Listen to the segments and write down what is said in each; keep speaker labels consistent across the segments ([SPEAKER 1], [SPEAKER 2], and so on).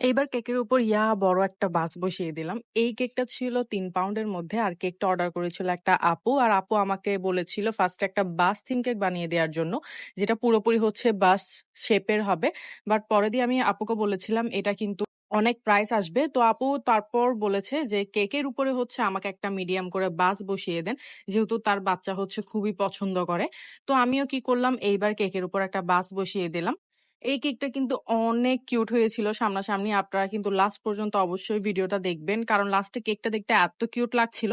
[SPEAKER 1] এইবার কেকের উপর ইয়া বড় একটা বাস বসিয়ে দিলাম। এই কেকটা ছিল তিন পাউন্ডের মধ্যে। আর কেকটা অর্ডার করেছিল একটা আপু। আর আপু আমাকে বলেছিল ফার্স্ট একটা বাস থিম কেক বানিয়ে দেওয়ার জন্য। যেটা পুরোপুরি হচ্ছে বাস শেপের হবে। বাট পরে দিয়ে আমি আপুকে বলেছিলাম, এটা কিন্তু অনেক প্রাইস আসবে। তো আপু তারপর বলেছে যে, কেকের উপরে হচ্ছে আমাকে একটা মিডিয়াম করে বাস বসিয়ে দেন। যেহেতু তার বাচ্চা হচ্ছে খুবই পছন্দ করে। তো আমিও কি করলাম, এইবার কেকের উপর একটা বাস বসিয়ে দিলাম। এই কেকটা কিন্তু অনেক কিউট হয়েছিল সামনাসামনি। আপনারা কিন্তু লাস্ট পর্যন্ত অবশ্যই ভিডিওটা দেখবেন। কারণ লাস্টে কেকটা দেখতে এত কিউট লাগছিল।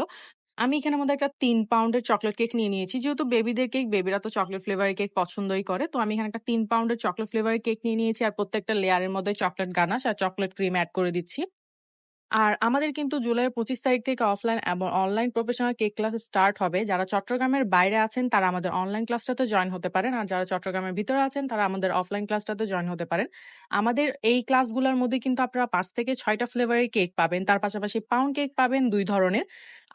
[SPEAKER 1] আমি এখানে মধ্যে একটা তিন পাউন্ডের চকলেট কেক নিয়ে নিয়েছি। যেহেতু বেবিদের কেক, বেবিরা তো চকলেট ফ্লেভারের কেক পছন্দই করে। তো আমি এখানে একটা তিন পাউন্ডের চকলেট ফ্লেভারের কেক নিয়ে নিয়েছি। আর প্রত্যেকটা লেয়ারের মধ্যে চকলেট গানাশ আর চকলেট ক্রিম অ্যাড করে দিচ্ছি। আর আমাদের কিন্তু জুলাইয়ের ২৫ তারিখ থেকে অফলাইন এবং online professional cake class start হবে। যারা চট্টগ্রামের বাইরে আছেন তারা আমাদের অনলাইন ক্লাসটাতে জয়েন হতে পারেন। আর যারা চট্টগ্রামের ভিতরে আছেন তারা আমাদের অফলাইন ক্লাসটাতে জয়েন হতে পারেন। আমাদের এই ক্লাসগুলোর মধ্যে কিন্তু আপনারা পাঁচ থেকে ছয়টা ফ্লেভারের কেক পাবেন। তার পাশাপাশি পাউন্ড কেক পাবেন দুই ধরনের।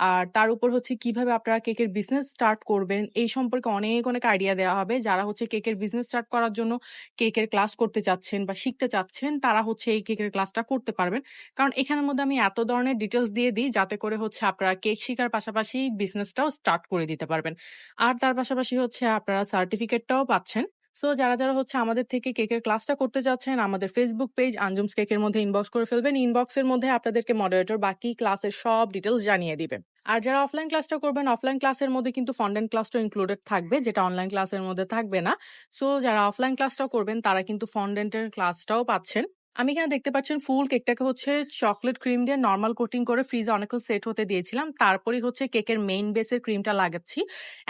[SPEAKER 1] আর তার উপর হচ্ছে কীভাবে আপনারা কেকের বিজনেস স্টার্ট করবেন এই সম্পর্কে অনেক, অনেক আইডিয়া দেওয়া হবে। যারা হচ্ছে কেকের বিজনেস স্টার্ট করার জন্য কেকের ক্লাস করতে চাচ্ছেন বা শিখতে চাচ্ছেন তারা হচ্ছে এই কেকের ক্লাসটা করতে পারবেন। কারণ এখানের মধ্যে আমি এত ধরনের ডিটেলস দিয়ে দিই যাতে করে হচ্ছে আপনারা কেক শিখার পাশাপাশি বিজনেসটাও স্টার্ট করে দিতে পারবেন। আর তার পাশাপাশি হচ্ছে আপনারা সার্টিফিকেটটাও পাচ্ছেন। সো যারা, যারা হচ্ছে আমাদের থেকে কেকের ক্লাসটা করতে যাচ্ছেন আমাদের ফেসবুক পেজ আঞ্জুমস কেকের মধ্যে ইনবক্স করে ফেলবেন। ইনবক্সের মধ্যে আপনাদেরকে মডারেটর বাকি ক্লাসের সব ডিটেলস জানিয়ে দিবে। আর যারা অফলাইন ক্লাসটা করবেন অফলাইন ক্লাসের মধ্যে কিন্তু ফন্ডেন্ট ক্লাসটা ইনক্লুডেড থাকবে যেটা অনলাইন ক্লাসের মধ্যে থাকবে না। সো যারা অফলাইন ক্লাসটাও করবেন তারা কিন্তু ফন্ডেন্টের ক্লাসটাও পাচ্ছেন। আমি এখানে দেখতে পাচ্ছেন ফুল কেকটাকে হচ্ছে চকলেট ক্রিম দিয়ে নর্মাল কোটিং করে ফ্রিজে অনেকক্ষণ সেট হতে দিয়েছিলাম। তারপরেই হচ্ছে কেকের মেইন বেসের ক্রিমটা লাগাচ্ছি।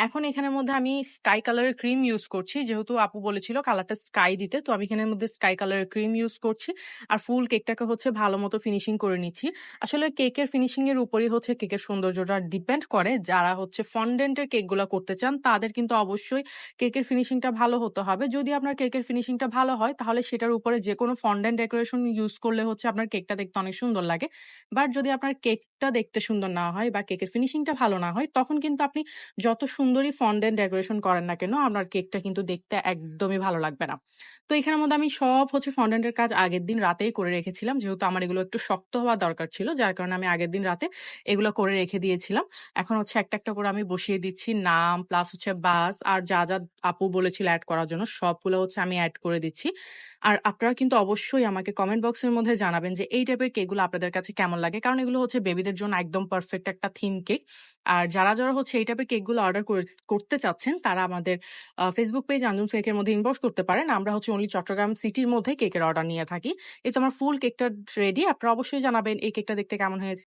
[SPEAKER 1] এখন এখানের মধ্যে আমি স্কাই কালারের ক্রিম ইউজ করছি। যেহেতু আপু বলেছিল কালারটা স্কাই দিতে। তো আমি এখানের মধ্যে স্কাই কালারের ক্রিম ইউজ করছি। আর ফুল কেকটাকে হচ্ছে ভালো মতো ফিনিশিং করে নিচ্ছি। আসলে কেকের ফিনিশিং এর উপরেই হচ্ছে কেকের সৌন্দর্যটা ডিপেন্ড করে। যারা হচ্ছে ফন্ডেন্টের কেকগুলো করতে চান, তাদের কিন্তু অবশ্যই কেকের ফিনিশিংটা ভালো হতে হবে। যদি আপনার কেকের ফিনিশিংটা ভালো হয়, তাহলে সেটার উপরে যে কোনো ফন্ডেন্ট ডেকোরেশন ইউজ করলে হচ্ছে আপনার কেকটা দেখতে অনেক সুন্দর লাগে। বাট যদি আপনার কেকটা দেখতে সুন্দর না হয় বা কেকের ফিনিশিংটা ভালো না হয় তখন কিন্তু আপনি যত সুন্দরই ফন্ডেন্ট ডেকোরেশন করেন না কেন আপনার কেকটা কিন্তু দেখতে একদমই ভালো লাগবে না। তো এখানের মধ্যে আমি সব হচ্ছে ফন্ডেন্টের কাজ আগের দিন রাতেই করে রেখেছিলাম। যেহেতু আমার এগুলো একটু শক্ত হওয়া দরকার ছিল। যার কারণে আমি আগের দিন রাতে এগুলো করে রেখে দিয়েছিলাম। এখন হচ্ছে একটা, একটা করে আমি বসিয়ে দিচ্ছি নাম প্লাস হচ্ছে বাস আর যা, যা আপু বলেছিল অ্যাড করার জন্য সবগুলো হচ্ছে আমি অ্যাড করে দিচ্ছি। আর আপনারা কিন্তু অবশ্যই আমাকে কমেন্ট বক্সের মধ্যে জানাবেন যে এই টাইপের কেকগুলো আপনাদের কাছে কেমন লাগে। কারণ এগুলো হচ্ছে বেবিদের জন্য একদম পারফেক্ট একটা থিম কেক। আর যারা, যারা হচ্ছে এই টাইপের কেকগুলো অর্ডার করে করতে চাচ্ছেন তারা আমাদের ফেসবুক পেজ আঞ্জুম কেকের মধ্যে ইনবক্স করতে পারেন। আমরা হচ্ছে অনলি চট্টগ্রাম সিটির মধ্যে কেকের অর্ডার নিয়ে থাকি। এই তো আমার ফুল কেকটা রেডি। আপনারা অবশ্যই জানাবেন এই কেকটা দেখতে কেমন হয়েছে।